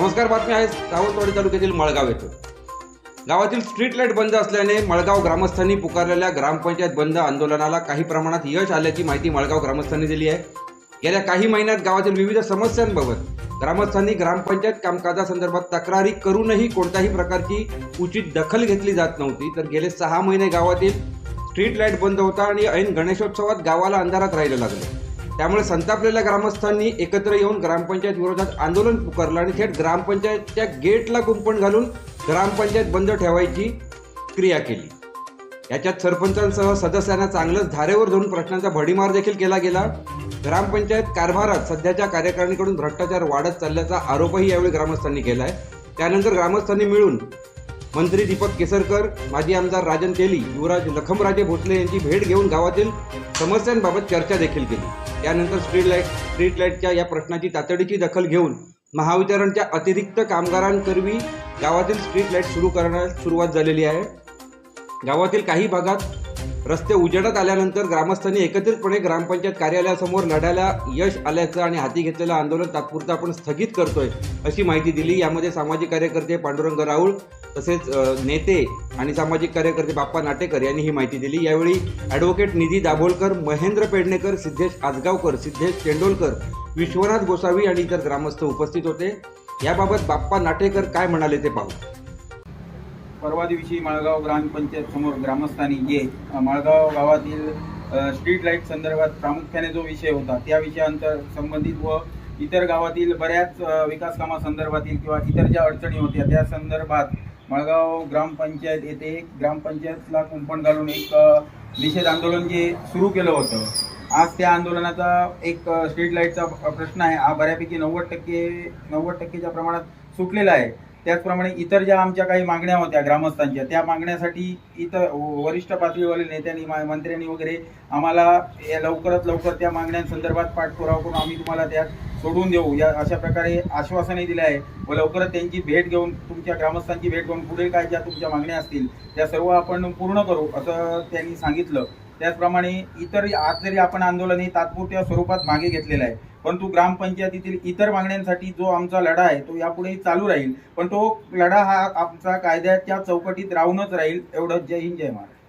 नमस्कार बातमी आहे सावंतवाडी तालुक्यातील मळगाव येथे. गावातील स्ट्रीट लाइट बंद असल्याने मळगाव ग्रामस्थांनी पुकारलेल्या ग्रामपंचायत बंद आंदोलनाला काही प्रमाणात यश आल्याची माहिती मळगाव ग्रामस्थांनी दिली आहे. गेल्या काही महिन्यात गावातील विविध समस्यांबाबत ग्रामस्थांनी ग्रामपंचायत कामकाजासंदर्भात तक्रारी करूनही कोणत्याही प्रकारची उचित दखल घेतली जात नव्हती. तर गेले सहा महिने गावातील स्ट्रीट लाइट बंद होता आणि ऐन गणेशोत्सवात गावाला अंधारात राहिलं लागलं. त्यामुळे संतापलेल्या ग्रामस्थांनी एकत्र येऊन ग्रामपंचायत विरोधात आंदोलन पुकारलं आणि थेट ग्रामपंचायतच्या गेटला कुंपण घालून ग्रामपंचायत बंद ठेवायची क्रिया केली. याच्यात सरपंचांसह सदस्यांना चांगलंच धारेवर धरून प्रश्नांचा भडीमार देखील केला गेला. ग्रामपंचायत कारभारात सध्याच्या कार्यकारिणीकडून भ्रष्टाचार वाढत चालल्याचा आरोपही यावेळी ग्रामस्थांनी केला आहे त्यानंतर ग्रामस्थांनी मिळून मंत्री दीपक केसरकर माजी आमदार राजन तेली युवराज लखमराजे भोसले यांची भेट घेऊन गावातील समस्यांबाबत चर्चा देखील केली. त्यानंतर स्ट्रीट लाइट स्ट्रीट लाईटच्या या प्रश्नाची तातडीची दखल घेऊन महावितरणच्या अतिरिक्त कामगारांकरवी गावातील स्ट्रीट लाइट सुरू करण्यास सुरुवात झालेली आहे. गावातील काही भागात रस्ते उजेडात आल्यानंतर ग्रामस्थांनी एकत्रितपणे ग्रामपंचायत कार्यालयासमोर लढायला यश आल्याचं आणि हाती घेतलेलं आंदोलन तात्पुरतं आपण स्थगित करतोय अशी माहिती दिली. यामध्ये सामाजिक कार्यकर्ते पांडुरंग राऊळ तसेच नेते आणि सामाजिक कार्यकर्ते बाप्पा नाटेकर यांनी ही माहिती दिली. यावेळी ॲडव्होकेट निधी दाभोलकर महेंद्र पेडणेकर सिद्धेश आजगावकर सिद्धेश तेंडोलकर विश्वनाथ गोसावी आणि इतर ग्रामस्थ उपस्थित होते. याबाबत बाप्पा नाटेकर काय म्हणाले ते पाहू. परवा दिवशी माळगाव ग्रामपंचायत समोर ग्रामस्थांनी जे माळगाव गावातील स्ट्रीट लाइट संदर्भात प्रामुख्याने जो विषय होता त्या विषयांतर संबंधित व इतर गावातील बऱ्याच अ, विकास कामासंदर्भातील किंवा इतर ज्या अडचणी होत्या त्या संदर्भात मळगाव ग्रामपंचायत येथे एक ग्रामपंचायतला कुंपण घालून एक निषेध आंदोलन जे सुरू केलं होतं. आज त्या आंदोलनाचा एक स्ट्रीट लाईटचा प्रश्न आहे. हा बऱ्यापैकी नव्वद टक्के नव्वद टक्केच्या प्रमाणात सुटलेला आहे. त्याचप्रमाणे इतर ज्या आमच्या काही मागण्या होत्या ग्रामस्थांच्या त्या मागण्यासाठी इतर वरिष्ठ पातळीवरील नेत्यांनी मा- मंत्र्यांनी वगैरे आम्हाला या लवकरात लवकर त्या मागण्यांसंदर्भात पाठपुरावा करून आम्ही तुम्हाला त्यात सोडून देऊ. या अशा प्रकारे आश्वासनही दिलं आहे. व लवकरच त्यांची भेट घेऊन तुमच्या ग्रामस्थांची भेट घेऊन पुढील काय ज्या तुमच्या मागण्या असतील त्या सर्व आपण पूर्ण करू असं त्यांनी सांगितलं. त्याचप्रमाणे इतर आज जरी आपण आंदोलन हे तात्पुरत्या स्वरूपात मागे घेतलेलं आहे परंतु ग्रामपंचायतीतील इतर मागण्यांसाठी जो आमचा लढा आहे तो यापुढेही चालू राहील. पण तो लढा हा आमचा कायद्याच्या चौकटीत राहूनच राहील एवढं जय हिंद जय महाराज